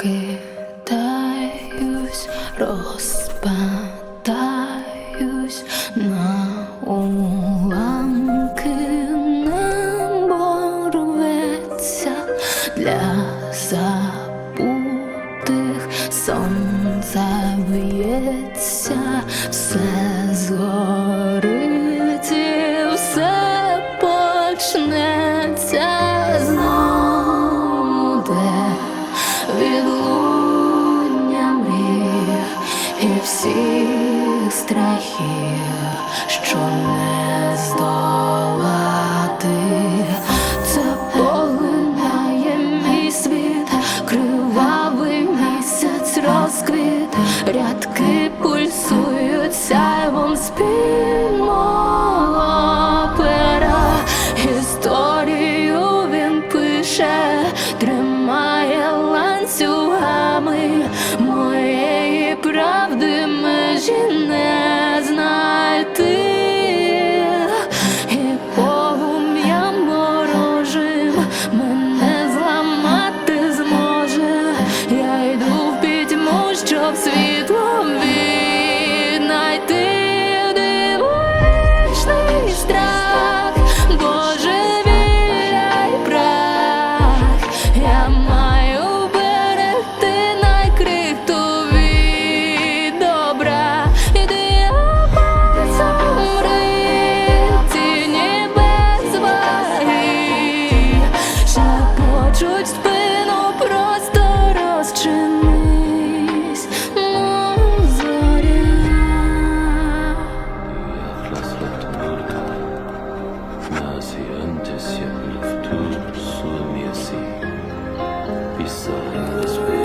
Прокидаюсь, розпадаюсь для забутих. Сонце б'ється, все згорить і все почнеться. Знову, де відлуння мрій і всіх страхів, що не рядки пульсують сяйвом спільного пера. Історію він пише, тримає ланцюгами моєї правди межі. anseante sia virtutum sua miasi, pisare in